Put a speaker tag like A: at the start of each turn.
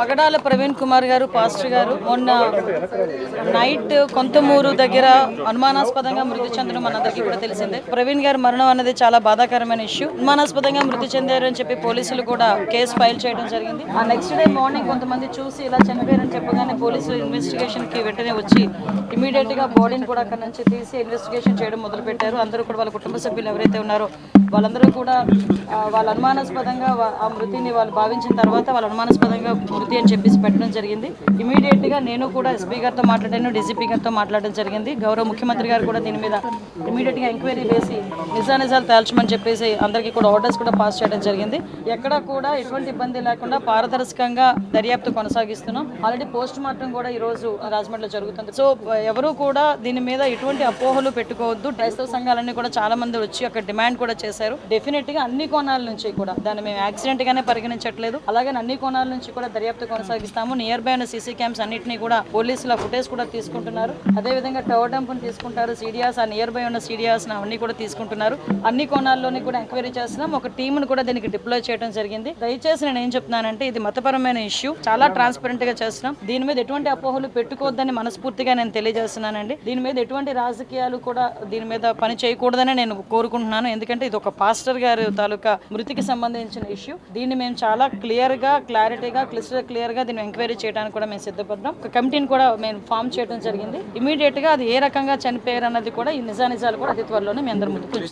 A: పగడాల ప్రవీణ్ కుమార్ గారు పాస్టర్ గారు మొన్న నైట్ కొంతమూరు దగ్గర అనుమానాస్పదంగా మృతి చెందడం మనందరికీ కూడా తెలిసిందే. ప్రవీణ్ గారు మరణం అనేది చాలా బాధాకరమైన ఇష్యూ. అనుమానాస్పదంగా మృతి చెందారు అని చెప్పి పోలీసులు కూడా కేసు ఫైల్ చేయడం జరిగింది. ఆ నెక్స్ట్ డే మార్నింగ్ కొంతమంది చూసి ఇలా చనిపోయారని చెప్పగానే పోలీసులు ఇన్వెస్టిగేషన్కి వెంటనే వచ్చి ఇమీడియట్గా బాడీని కూడా అక్కడ నుంచి తీసి ఇన్వెస్టిగేషన్ చేయడం మొదలు పెట్టారు అందరూ కూడా వాళ్ళ కుటుంబ సభ్యులు ఎవరైతే ఉన్నారో వాళ్ళందరూ కూడా వాళ్ళ అనుమానాస్పదంగా ఆ మృతిని వాళ్ళు భావించిన తర్వాత వాళ్ళ అనుమానాస్పదంగా మృతి అని చెప్పేసి పెట్టడం జరిగింది. ఇమీడియట్గా నేను కూడా ఎస్పీ గారితో మాట్లాడాను డీజీపీ గారితో మాట్లాడడం జరిగింది. గౌరవ ముఖ్యమంత్రి గారు కూడా దీని మీద ఇమీడియట్గా ఎంక్వైరీ వేసి నిజానిజాలు తేల్చమని చెప్పేసి అందరికీ కూడా ఆర్డర్స్ కూడా పాస్ చేయడం జరిగింది. ఎక్కడ కూడా ఎటువంటి ఇబ్బంది లేకుండా పారదర్శకంగా దర్యాప్తు కొనసాగిస్తున్నాం. ఆల్రెడీ పోస్ట్ మార్టం కూడా ఈరోజు రాజమండ్రిలో జరుగుతుంది. సో ఎవరు కూడా దీని మీద ఎటువంటి అపోహలు పెట్టుకోవద్దు. క్రైస్తవ సంఘాలన్నీ కూడా చాలా మంది వచ్చి అక్కడ డిమాండ్ కూడా చేశారు. డెఫినెట్గా అన్ని కోణాల నుంచి కూడా దాన్ని మేము యాక్సిడెంట్ గానే పరిగణించట్లేదు. అలాగే అన్ని కోణాల నుంచి కూడా దర్యాప్తు కొనసాగిస్తాము. నియర్ బై ఉన్న సీసీ క్యామ్స్ అన్నింటినీ కూడా పోలీసుల ఫుటేజ్ కూడా తీసుకుంటున్నారు. అదే విధంగా టవర్ డంప్ను తీసుకుంటారు. సీడియాస్ ఆ నియర్ బై ఉన్న సీడియాస్ అవన్నీ కూడా తీసుకుంటున్నారు. అన్ని కోణాల్లోని కూడా ఎంక్వైరీ చేస్తున్నాం. ఒక టీంను కూడా దీనికి డిప్లాయ్ చేయడం జరిగింది. దయచేసి నేను ఏం చెప్తున్నానంటే ఇది మతపరమైన ఇష్యూ చాలా ట్రాన్స్పరెంట్గా చేస్తున్నాం. దీని మీద ఎటువంటి అపోహలు పెట్టుకోవద్దని మనస్ఫూర్తిగా నేను తెలియజేస్తున్నానండి. దీని మీద ఎటువంటి రాజకీయాలు కూడా దీని మీద పని చేయకూడదని నేను కోరుకుంటున్నాను. ఎందుకంటే ఇది ఒక పాస్టర్ గారి తాలూకా మృతికి సంబంధించిన ఇష్యూ దీన్ని మేము చాలా క్లియర్గా క్లారిటీగా క్లిస్టర్ క్లియర్గా దీన్ని ఎంక్వైరీ చేయడానికి కూడా మేము సిద్ధపడ్డాం. ఒక కమిటీని కూడా మేము ఫామ్ చేయడం జరిగింది. ఇమీడియట్గా అది ఏ రకంగా చనిపోయారు అన్నది కూడా ఈ నిజానిజాలు కూడా అతి త్వరలోనే మీ అందరి ముందు